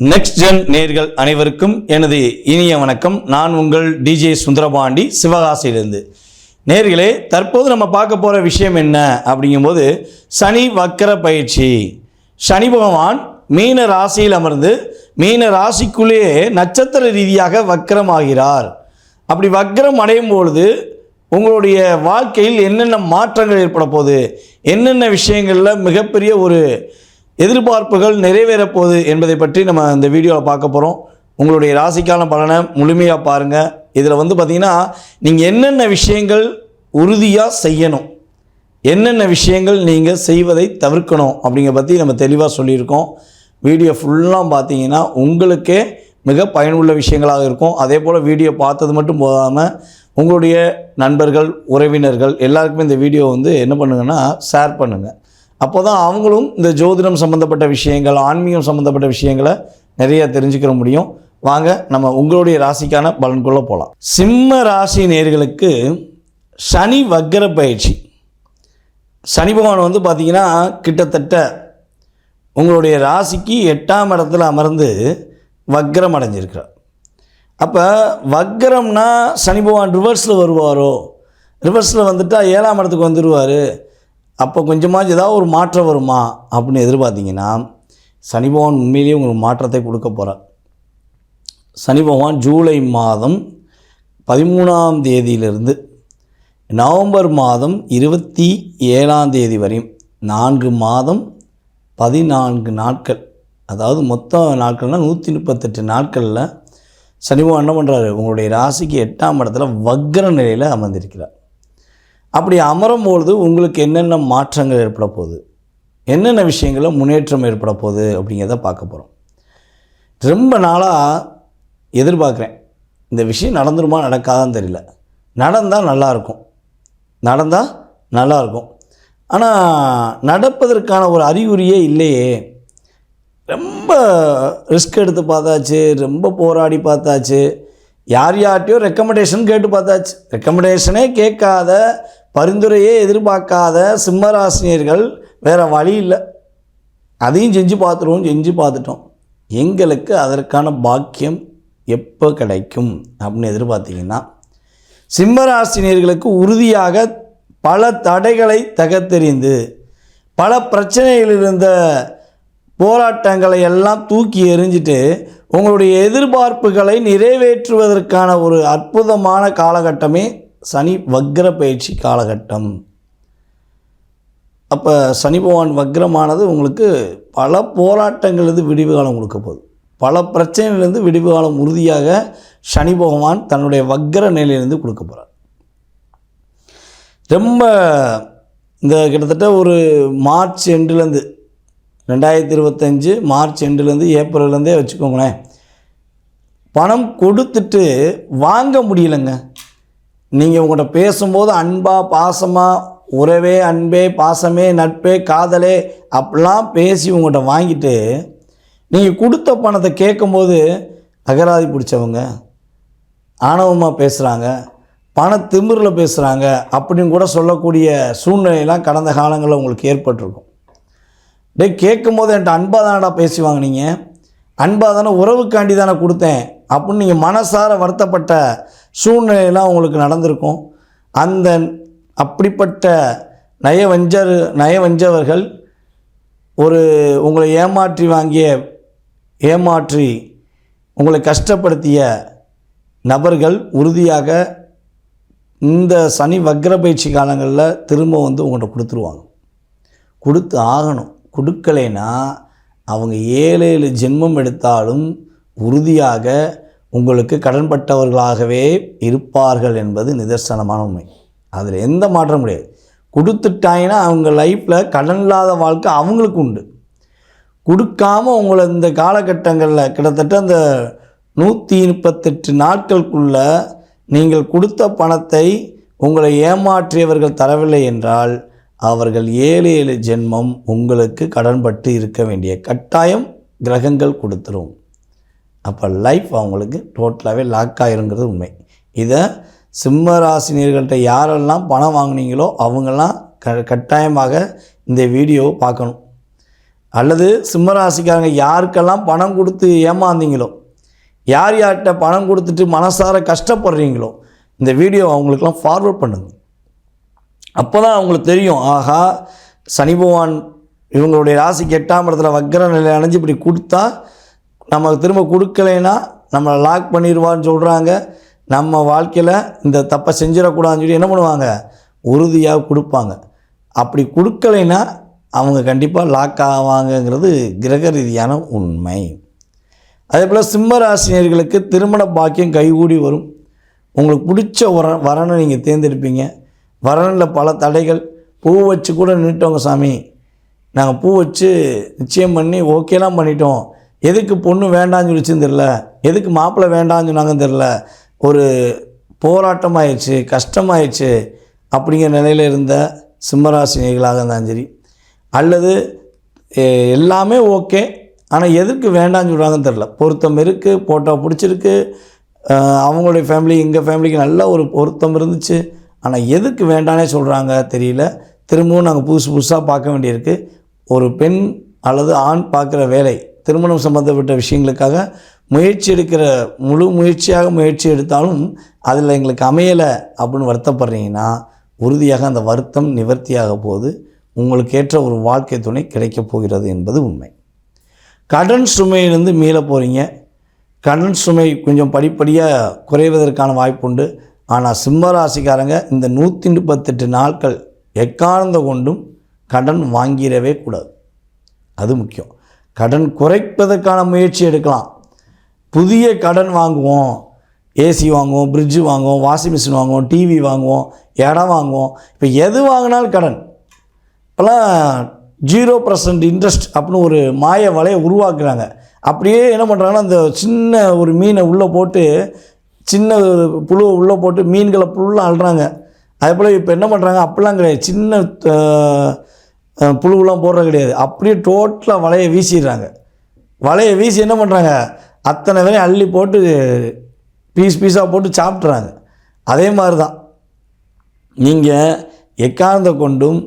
Next gen நேர்கள் அனைவருக்கும் எனது இனிய வணக்கம். நான் உங்கள் டிஜே சுந்தரபாண்டி சிவகாசியிலிருந்து. நேர்களே தற்போது நம்ம பார்க்க போகிற விஷயம் என்ன அப்படிங்கும்போது சனி வக்கர பயிற்சி. சனி பகவான் மீன ராசியில் அமர்ந்து மீன ராசிக்குள்ளேயே நட்சத்திர ரீதியாக வக்கரமாகிறார். அப்படி வக்கரம் அடையும் பொழுது உங்களுடைய வாழ்க்கையில் என்னென்ன மாற்றங்கள் ஏற்பட போகுது? என்னென்ன விஷயங்களில் மிகப்பெரிய ஒரு எதிர்பார்ப்புகள் நிறைவேறப் போகுது என்பதை பற்றி நம்ம இந்த வீடியோவில் பார்க்க போகிறோம் உங்களுடைய ராசிக்கான பலனை முழுமையாக பாருங்கள் இதில் வந்து பார்த்திங்கன்னா நீங்கள் என்னென்ன விஷயங்கள் உறுதியாக செய்யணும்? என்னென்ன விஷயங்கள் நீங்கள் செய்வதை தவிர்க்கணும்? அப்படிங்கிற பற்றி நம்ம தெளிவாக சொல்லியிருக்கோம். வீடியோ ஃபுல்லாக பார்த்தீங்கன்னா உங்களுக்கே மிக பயனுள்ள விஷயங்களாக இருக்கும். அதே போல் வீடியோ பார்த்தது மட்டும் போகாமல் உங்களுடைய நண்பர்கள் உறவினர்கள் எல்லாருக்குமே இந்த வீடியோ வந்து என்ன பண்ணுங்கன்னா ஷேர் பண்ணுங்கள் அப்போ தான் அவங்களும் இந்த ஜோதிடம் சம்மந்தப்பட்ட விஷயங்கள் ஆன்மீகம் சம்மந்தப்பட்ட விஷயங்களை நிறைய தெரிஞ்சுக்கிற முடியும். வாங்க நம்ம உங்களுடைய ராசிக்கான பலன்குள்ளே போகலாம் சிம்ம ராசி நேர்களுக்கு சனி வக்கர பயிற்சி. சனி பகவான் வந்து பார்த்திங்கன்னா கிட்டத்தட்ட உங்களுடைய ராசிக்கு எட்டாம் இடத்துல அமர்ந்து வக்ரம் அடைஞ்சிருக்கிறார். அப்போ வக்ரம்னா சனி பகவான் ரிவர்ஸில் வருவாரோ? ரிவர்ஸில் வந்துட்டால் ஏழாம் இடத்துக்கு வந்துடுவார் அப்போ கொஞ்சமாச்சும் ஏதாவது ஒரு மாற்றம் வருமா அப்படின்னு எதிர்பார்த்தீங்கன்னா சனி பகவான் உண்மையிலேயே உங்களுக்கு மாற்றத்தை கொடுக்க போகிறார் சனி பகவான் ஜூலை மாதம் பதிமூணாம் தேதியிலிருந்து நவம்பர் மாதம் இருபத்தி ஏழாம் தேதி வரையும் நான்கு மாதம் பதினான்கு நாட்கள். அதாவது மொத்த நாட்கள்னால் நூற்றி முப்பத்தெட்டு நாட்களில் சனி பகவான் என்ன பண்ணுறாரு உங்களுடைய ராசிக்கு எட்டாம் இடத்துல வக்ர நிலையில் அமர்ந்திருக்கிறார். அப்படி அமரும் பொழுது உங்களுக்கு என்னென்ன மாற்றங்கள் ஏற்பட போகுது? என்னென்ன விஷயங்களில் முன்னேற்றம் ஏற்பட போகுது அப்படிங்கிறத பார்க்க போகிறோம் ரொம்ப நாளாக எதிர்பார்க்குறேன். இந்த விஷயம் நடந்துருமா நடக்காதான்னு தெரியல. நடந்தால் நல்லாயிருக்கும் நடந்தால் நல்லாயிருக்கும் ஆனால் நடப்பதற்கான ஒரு அறிகுறியே இல்லையே. ரொம்ப ரிஸ்க் எடுத்து பார்த்தாச்சு ரொம்ப போராடி பார்த்தாச்சு. யார் யார்கிட்டயோ ரெக்கமெண்டேஷன் கேட்டு பார்த்தாச்சு. ரெக்கமெண்டேஷனே கேட்காத பரிந்துரையே எதிர்பார்க்காத சிம்மராசினியர்கள் வேறு வழி இல்லை. அதையும் செஞ்சு பார்த்துருவோம் செஞ்சு பார்த்துட்டோம். எங்களுக்கு அதற்கான பாக்கியம் எப்போ கிடைக்கும் அப்படின்னு எதிர்பார்த்தீங்கன்னா சிம்மராசினியர்களுக்கு உறுதியாக பல தடைகளை தகத்தெறிந்து பல பிரச்சனைகள் இருந்த போராட்டங்களை எல்லாம் தூக்கி எறிஞ்சிட்டு உங்களுடைய எதிர்பார்ப்புகளை நிறைவேற்றுவதற்கான ஒரு அற்புதமான காலகட்டமே சனி வக்ர பயிற்சி காலகட்டம். அப்போ சனி பகவான் வக்ரமானது உங்களுக்கு பல போராட்டங்களிலிருந்து விடிவு காலம் கொடுக்க போகுது. பல பிரச்சனையிலிருந்து விடிவு காலம் உறுதியாக சனி பகவான் தன்னுடைய வக்ர நிலையிலிருந்து கொடுக்க போகிறார் ரொம்ப இந்த கிட்டத்தட்ட ஒரு மார்ச் எண்டுலேருந்து ரெண்டாயிரத்தி இருபத்தஞ்சு மார்ச் எண்டுலேருந்து ஏப்ரல்லேருந்தே வச்சுக்கோங்களேன். பணம் கொடுத்துட்டு வாங்க முடியலைங்க. நீங்கள் உங்கள்கிட்ட பேசும்போது அன்பாக பாசமாக உறவே அன்பே பாசமே நட்பே காதலே அப்படிலாம் பேசி உங்கள்கிட்ட வாங்கிட்டு நீங்கள் கொடுத்த பணத்தை கேட்கும்போது அகராதி பிடிச்சவங்க ஆணவமாக பேசுகிறாங்க பண திமிரில் பேசுகிறாங்க அப்படின்னு கூட சொல்லக்கூடிய சூழ்நிலையெல்லாம் கடந்த காலங்களில் உங்களுக்கு ஏற்பட்டிருக்கும். டே கேட்கும் போது என்கிட்ட அன்பாக தானடா பேசி வாங்கினீங்க? அன்பாக தானே உறவுக்காண்டி தானே கொடுத்தேன்? அப்படின்னு நீங்கள் மனசார வருத்தப்பட்ட சூழ்நிலையெல்லாம் உங்களுக்கு நடந்திருக்கும். அந்த அப்படிப்பட்ட நயவஞ்சர் நயவஞ்சவர்கள் ஒரு உங்களை ஏமாற்றி வாங்கிய ஏமாற்றி உங்களை கஷ்டப்படுத்திய நபர்கள் உறுதியாக இந்த சனி வக்ர பயிற்சி காலங்களில் திரும்ப வந்து உங்கள்கிட்ட கொடுத்துருவாங்க. கொடுத்து ஆகணும். கொடுக்கலைன்னா அவங்க ஏழு ஏழு ஜென்மம் எடுத்தாலும் உறுதியாக உங்களுக்கு கடன்பட்டவர்களாகவே இருப்பார்கள் என்பது நிதர்சனமான உண்மை. அதில் எந்த மாற்றம் கிடையாது. கொடுத்துட்டாங்கன்னா அவங்க லைஃப்பில் கடன் இல்லாத வாழ்க்கை அவங்களுக்கு உண்டு. கொடுக்காம உங்களை இந்த காலகட்டங்களில் கிட்டத்தட்ட அந்த நூற்றி முப்பத்தெட்டு நாட்களுக்குள்ளே நீங்கள் கொடுத்த பணத்தை உங்களை ஏமாற்றியவர்கள் தரவில்லை என்றால் அவர்கள் ஏழு ஏழு ஜென்மம் உங்களுக்கு கடன்பட்டு இருக்க வேண்டிய கட்டாயம் கிரகங்கள் கொடுத்துரும். அப்போ லைஃப் அவங்களுக்கு டோட்டலாகவே லாக் ஆகிருங்கிறது உண்மை. இதை சிம்ம ராசினியர்கள்ட்ட யாரெல்லாம் பணம் வாங்குனீங்களோ அவங்கெல்லாம் க கட்டாயமாக இந்த வீடியோவை பார்க்கணும். அல்லது சிம்மராசிக்காரங்க யாருக்கெல்லாம் பணம் கொடுத்து ஏமாந்தீங்களோ யார் யார்கிட்ட பணம் கொடுத்துட்டு மனசார கஷ்டப்படுறீங்களோ இந்த வீடியோ அவங்களுக்கெல்லாம் ஃபார்வர்ட் பண்ணுங்க. அப்போ தான் அவங்களுக்கு தெரியும் ஆஹா சனி பகவான் இவங்களுடைய ராசிக்கு எட்டாம் இடத்துல வக்கர நிலை அணைஞ்சு இப்படி கொடுத்தா நம்ம திரும்ப கொடுக்கலைன்னா நம்மளை லாக் பண்ணிடுவான்னு சொல்கிறாங்க நம்ம வாழ்க்கையில் இந்த தப்பை செஞ்சிடக்கூடாதுன்னு சொல்லி என்ன பண்ணுவாங்க? உறுதியாக கொடுப்பாங்க. அப்படி கொடுக்கலைன்னா அவங்க கண்டிப்பாக லாக் ஆவாங்கங்கிறது கிரக ரீதியான உண்மை. அதே போல் சிம்மராசினியர்களுக்கு திருமண பாக்கியம் கைகூடி வரும். உங்களுக்கு பிடிச்ச வர வரனை நீங்கள் தேர்ந்தெடுப்பீங்க. வரனில் பல தடைகள். பூ வச்சு கூட நின்றுட்டோங்க சாமி. நாங்கள் பூ வச்சு நிச்சயம் பண்ணி ஓகேலாம் பண்ணிட்டோம். எதுக்கு பொண்ணு வேண்டாம்னு சொல்லிச்சுன்னு தெரில எதுக்கு மாப்பிள்ளை வேண்டாம்னு சொன்னாங்கன்னு தெரில ஒரு போராட்டமாயிடுச்சு கஷ்டமாயிடுச்சு அப்படிங்கிற நிலையில் இருந்த சிம்மராசினிகளாக இருந்தாலும் சரி அல்லது எல்லாமே ஓகே ஆனால் எதுக்கு வேண்டாம்னு சொல்கிறாங்கன்னு தெரில பொருத்தம் இருக்குது போட்டோ பிடிச்சிருக்கு அவங்களுடைய ஃபேமிலி எங்கள் ஃபேமிலிக்கு நல்ல ஒரு பொருத்தம் இருந்துச்சு. ஆனால் எதுக்கு வேண்டானே சொல்கிறாங்க தெரியல. திரும்பவும் நாங்கள் புதுசு புதுசாக பார்க்க வேண்டியிருக்கு. ஒரு பெண் அல்லது ஆண் பார்க்குற வேலை திருமணம் சம்மந்தப்பட்ட விஷயங்களுக்காக முயற்சி எடுக்கிற முழு முயற்சியாக முயற்சி எடுத்தாலும் அதில் எங்களுக்கு அமையலை அப்படின்னு வருத்தப்படுறீங்கன்னா உறுதியாக அந்த வருத்தம் நிவர்த்தியாக போது உங்களுக்கு ஏற்ற ஒரு வாழ்க்கை துணை கிடைக்கப் போகிறது என்பது உண்மை. கடன் சுமையிலிருந்து மீள போகிறீங்க கடன் சுமை கொஞ்சம் படிப்படியாக குறைவதற்கான வாய்ப்புண்டு ஆனால் சிம்ம ராசிக்காரங்க இந்த நூற்றி முப்பத்தெட்டு நாட்கள் எக்காரணந்த கொண்டும் கடன் வாங்கிடவே கூடாது. அது முக்கியம். கடன் குறைப்பதற்கான முயற்சி எடுக்கலாம். புதிய கடன் வாங்குவோம். ஏசி வாங்குவோம் ஃப்ரிட்ஜு வாங்குவோம் வாஷிங் மிஷின் வாங்குவோம் டிவி வாங்குவோம் இடம் வாங்குவோம். இப்போ எது வாங்கினாலும் கடன். இப்போலாம் ஜீரோ பர்சன்ட் இன்ட்ரெஸ்ட் அப்படின்னு ஒரு மாய வலையை உருவாக்குறாங்க. அப்படியே என்ன பண்ணுறாங்கன்னா அந்த சின்ன ஒரு மீனை உள்ளே போட்டு சின்ன ஒரு புழுவை உள்ளே போட்டு மீன்களை ஃபுல்லாக அழுறாங்க அதே போல் இப்போ என்ன பண்ணுறாங்க அப்படிலாம் கிடையாது. சின்ன புழுவெலாம் போடுறது கிடையாது. அப்படியே டோட்டலாக வலையை வீசிடுறாங்க. வலையை வீசி என்ன பண்ணுறாங்க அத்தனை பேரையும் அள்ளி போட்டு பீஸ் பீஸாக போட்டு சாப்பிட்றாங்க அதே மாதிரி தான் நீங்கள் எக்காரணத்தை கொண்டும்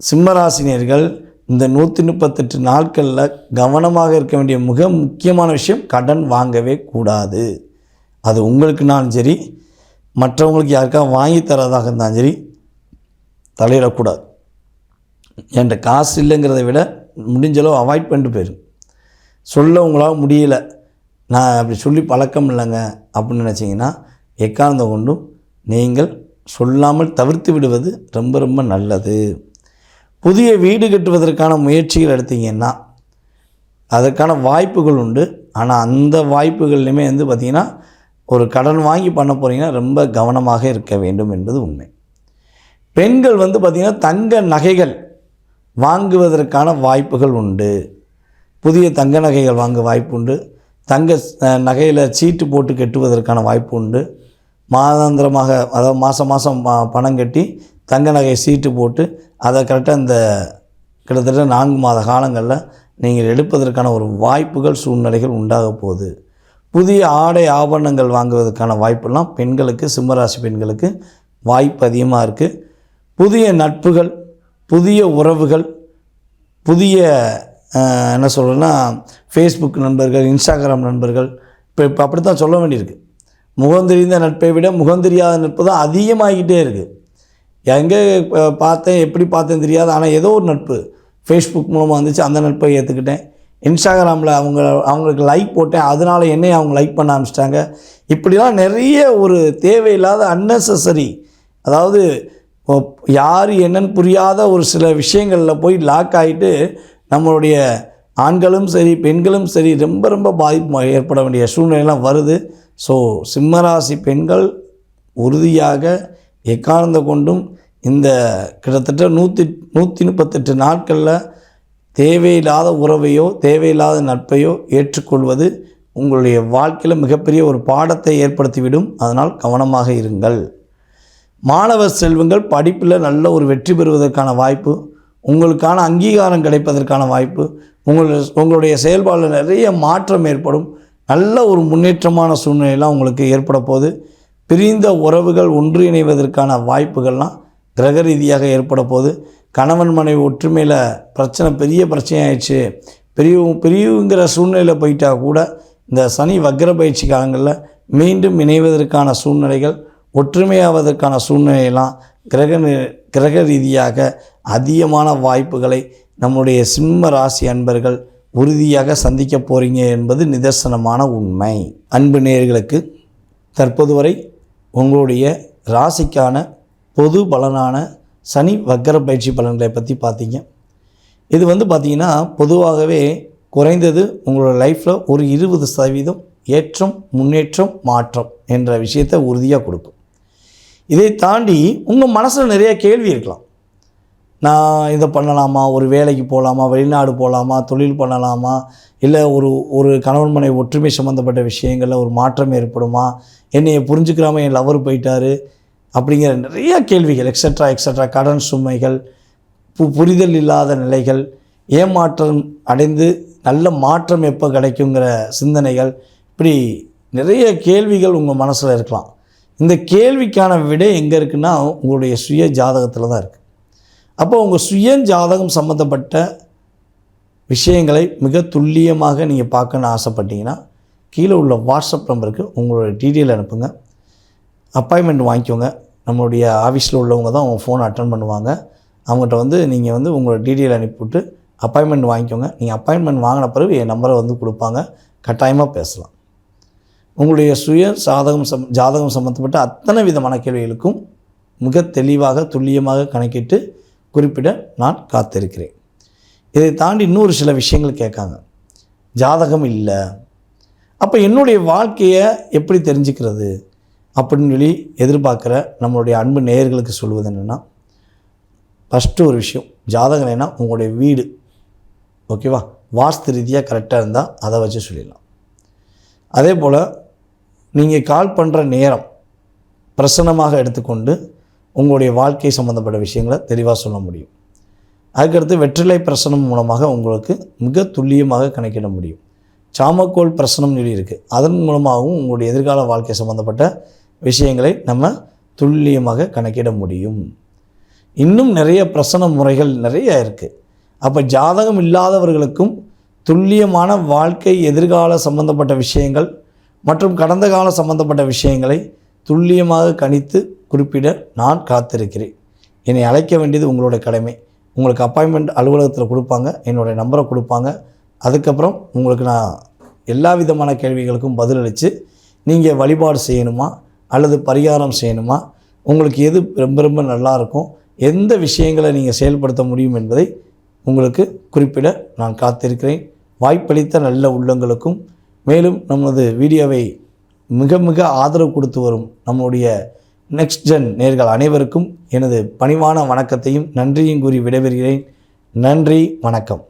சிம்மராசினியர்கள் இந்த நூற்றி முப்பத்தெட்டு நாட்களில் கவனமாக இருக்க வேண்டிய மிக முக்கியமான விஷயம் கடன் வாங்கவே கூடாது. அது உங்களுக்குனாலும் சரி மற்றவங்களுக்கு யாருக்காவது வாங்கி தரதாக இருந்தாலும் சரி தலையிடக்கூடாது. என்கிட்ட காசு இல்லைங்கிறத விட முடிஞ்சளவு அவாய்ட் பண்ணிட்டு போயிடும் சொல்ல உங்களால் முடியல. நான் அப்படி சொல்லி பழக்கம் இல்லைங்க அப்படின்னு நினச்சிங்கன்னா எக்காரணம் கொண்டும் நீங்கள் சொல்லாமல் தவிர்த்து விடுவது ரொம்ப ரொம்ப நல்லது. புதிய வீடு கட்டுவதற்கான முயற்சிகள் எடுத்தீங்கன்னா அதற்கான வாய்ப்புகள் உண்டு. ஆனால் அந்த வாய்ப்புகள்லையுமே வந்து பார்த்திங்கன்னா ஒரு கடன் வாங்கி பண்ண போகிறீங்கன்னா ரொம்ப கவனமாக இருக்க வேண்டும் என்பது உண்மை. பெண்கள் வந்து பார்த்திங்கன்னா தங்க நகைகள் வாங்குவதற்கான வாய்ப்புகள் உண்டு. புதிய தங்க நகைகள் வாங்க வாய்ப்பு உண்டு தங்க நகையில் சீட்டு போட்டு கெட்டுவதற்கான வாய்ப்பு உண்டு. மாதாந்திரமாக அதாவது மாதம் மாதம் பணம் கட்டி தங்க நகை சீட்டு போட்டு அதை கரெக்டாக இந்த கிட்டத்தட்ட நான்கு மாத காலங்களில் நீங்கள் எடுப்பதற்கான ஒரு வாய்ப்புகள் சூழ்நிலைகள் உண்டாக போகுது. புதிய ஆடை ஆபரணங்கள் வாங்குவதற்கான வாய்ப்பெல்லாம் பெண்களுக்கு சிம்மராசி பெண்களுக்கு வாய்ப்பு அதிகமாக இருக்குது புதிய நட்புகள் புதிய உறவுகள் புதிய என்ன சொல்கிறேன்னா ஃபேஸ்புக் நண்பர்கள் இன்ஸ்டாகிராம் நண்பர்கள் இப்போ இப்போ அப்படி தான் சொல்ல வேண்டியிருக்கு. முகம் தெரிந்த நட்பை விட முகம் தெரியாத நட்பு தான் அதிகமாகிக்கிட்டே இருக்குது எங்கே பார்த்தேன் எப்படி பார்த்தேன் தெரியாது. ஆனால் ஏதோ ஒரு நட்பு. ஃபேஸ்புக் மூலமாக வந்துச்சு அந்த நட்பை ஏற்றுக்கிட்டேன் இன்ஸ்டாகிராமில் அவங்க அவங்களுக்கு லைக் போட்டேன். அதனால் என்னையும் அவங்க லைக் பண்ண ஆரம்பிச்சிட்டாங்க. இப்படிலாம் நிறைய ஒரு தேவையில்லாத அன்னெசரி அதாவது யார் என்னன்னு புரியாத ஒரு சில விஷயங்களில் போய் லாக் ஆகிட்டு நம்மளுடைய ஆண்களும் சரி பெண்களும் சரி ரொம்ப ரொம்ப பாதிப்பு ஏற்பட வேண்டிய சூழ்நிலைலாம் வருது. ஸோ சிம்மராசி பெண்கள் உறுதியாக எக்காரணத்தை கொண்டும் இந்த கிட்டத்தட்ட நூற்றி நூற்றி முப்பத்தெட்டு நாட்களில் தேவையில்லாத உறவையோ தேவையில்லாத நட்பையோ ஏற்றுக்கொள்வது உங்களுடைய வாழ்க்கையில் மிகப்பெரிய ஒரு பாடத்தை ஏற்படுத்திவிடும். அதனால் கவனமாக இருங்கள். மாணவ செல்வங்கள் படிப்பில் நல்ல ஒரு வெற்றி பெறுவதற்கான வாய்ப்பு உங்களுக்கான அங்கீகாரம் கிடைப்பதற்கான வாய்ப்பு உங்களுடைய உங்களுடைய செயல்பாடில் நிறைய மாற்றம் ஏற்படும் நல்ல ஒரு முன்னேற்றமான சூழ்நிலையெல்லாம் உங்களுக்கு ஏற்பட போகுது. பிரிந்த உறவுகள் ஒன்றிணைவதற்கான வாய்ப்புகள்லாம் கிரக ரீதியாக ஏற்பட போது கணவன் மனைவி ஒற்றுமையில் பிரச்சனை பெரிய பிரச்சனை ஆயிடுச்சு பெரிய பெரியங்கிற சூழ்நிலையில் போயிட்டால் கூட இந்த சனி வக்ர பயிற்சி காலங்களில் மீண்டும் இணைவதற்கான சூழ்நிலைகள் ஒற்றுமையாவதற்கான சூழ்நிலையெல்லாம் கிரக கிரக ரீதியாக அதிகமான வாய்ப்புகளை நம்முடைய சிம்ம ராசி அன்பர்கள் உறுதியாக சந்திக்க போகிறீங்க என்பது நிதர்சனமான உண்மை. அன்பு நேயர்களுக்கு தற்போது வரை உங்களுடைய ராசிக்கான பொது பலனான சனி வக்கர பயிற்சி பலன்களை பற்றி பார்த்தீங்க இது வந்து பார்த்திங்கன்னா பொதுவாகவே குறைந்தது உங்களோட லைஃப்பில் ஒரு இருபது சதவீதம் ஏற்றம் முன்னேற்றம் மாற்றம் என்ற விஷயத்தை உறுதியாக கொடுக்கும். இதை தாண்டி உங்கள் மனசில் நிறைய கேள்வி இருக்கலாம். நான் இதை பண்ணலாமா? ஒரு வேலைக்கு போகலாமா வெளிநாடு போகலாமா தொழில் பண்ணலாமா? இல்லை ஒரு ஒரு கணவன்மனை ஒற்றுமை சம்மந்தப்பட்ட விஷயங்களில் ஒரு மாற்றம் ஏற்படுமா? என்னையை புரிஞ்சுக்கிறாமல் என் லவர் போயிட்டார்? அப்படிங்கிற நிறைய கேள்விகள் எக்ஸட்ரா எக்ஸட்ரா கடன் சுமைகள் பு புரிதல் இல்லாத நிலைகள் ஏமாற்றம் அடைந்து நல்ல மாற்றம் எப்போ கிடைக்குங்கிற சிந்தனைகள் இப்படி நிறைய கேள்விகள் உங்கள் மனசில் இருக்கலாம். இந்த கேள்விக்கான விடை எங்கே இருக்குன்னா உங்களுடைய சுய ஜாதகத்தில் தான் இருக்குது அப்போ உங்கள் சுய ஜாதகம் சம்மந்தப்பட்ட விஷயங்களை மிக துல்லியமாக நீங்கள் பார்க்கணுன்னு ஆசைப்பட்டீங்கன்னா கீழே உள்ள வாட்ஸ்அப் நம்பருக்கு உங்களோட டீட்டெயில் அனுப்புங்க. அப்பாயின்மெண்ட் வாங்கிக்கோங்க. நம்மளுடைய ஆஃபீஸில் உள்ளவங்க தான் உங்கள் ஃபோன் அட்டன் பண்ணுவாங்க. அவங்ககிட்ட வந்து நீங்கள் வந்து உங்களோட டீட்டெயில் அனுப்பிவிட்டு அப்பாயின்மெண்ட் வாங்கிக்கோங்க. நீங்கள் அப்பாயின்மெண்ட் வாங்கின பிறகு என் நம்பரை வந்து கொடுப்பாங்க. கட்டாயமாக பேசலாம். உங்களுடைய சுய சாதகம் சம் ஜாதகம் சம்மந்தப்பட்ட அத்தனை விதமான கேள்விகளுக்கும் மிக தெளிவாக துல்லியமாக கணக்கிட்டு குறிப்பிட நான் காத்திருக்கிறேன். இதை தாண்டி இன்னொரு சில விஷயங்கள் கேட்காங்க. ஜாதகம் இல்லை. அப்போ என்னுடைய வாழ்க்கையை எப்படி தெரிஞ்சுக்கிறது? அப்படின்னு சொல்லி எதிர்பார்க்குற நம்மளுடைய அன்பு நேயர்களுக்கு சொல்வது என்னென்னா ஃபஸ்ட்டு ஒரு விஷயம் ஜாதகம் என்னன்னா உங்களுடைய வீடு ஓகேவா வாஸ்து ரீதியாக கரெக்டாக இருந்தால் அதை வச்சு சொல்லிடலாம். அதே போல் நீங்கள் கால் பண்ணுற நேரம் பிரசன்னமாக எடுத்துக்கொண்டு உங்களுடைய வாழ்க்கை சம்மந்தப்பட்ட விஷயங்களை தெளிவாக சொல்ல முடியும். அதுக்கடுத்து வெற்றிலை பிரசனம் மூலமாக உங்களுக்கு மிக துல்லியமாக கணக்கிட முடியும். சாமக்கோல் பிரசனம் சொல்லி இருக்குது அதன் மூலமாகவும் உங்களுடைய எதிர்கால வாழ்க்கை சம்மந்தப்பட்ட விஷயங்களை நம்ம துல்லியமாக கணக்கிட முடியும். இன்னும் நிறைய பிரசன முறைகள் நிறைய இருக்குது அப்போ ஜாதகம் இல்லாதவர்களுக்கும் துல்லியமான வாழ்க்கை எதிர்கால சம்பந்தப்பட்ட விஷயங்கள் மற்றும் கடந்த கால சம்பந்தப்பட்ட விஷயங்களை துல்லியமாக கணித்து குறிப்பிட நான் காத்திருக்கிறேன். என்னை அழைக்க வேண்டியது உங்களுடைய கடமை. உங்களுக்கு அப்பாயின்மெண்ட் அலுவலகத்தில் கொடுப்பாங்க. என்னுடைய நம்பரை கொடுப்பாங்க. அதுக்கப்புறம் உங்களுக்கு நான் எல்லா விதமான கேள்விகளுக்கும் பதிலளித்து நீங்கள் வழிபாடு செய்யணுமா? அல்லது பரிகாரம் செய்யணுமா? உங்களுக்கு எது ரொம்ப ரொம்ப நல்லா இருக்கும்? எந்த விஷயங்களை நீங்கள் செயல்படுத்த முடியும் என்பதை உங்களுக்கு குறிப்பிட நான் காத்திருக்கிறேன். வாய்ப்பளித்த நல்ல உள்ளங்களுக்கும் மேலும் நமது வீடியோவை மிக மிக ஆதரவு கொடுத்து வரும் நம்முடைய நெக்ஸ்ட் ஜென் நேர்கள் அனைவருக்கும் எனது பணிவான வணக்கத்தையும் நன்றியும் கூறி விடைபெறுகிறேன். நன்றி வணக்கம்.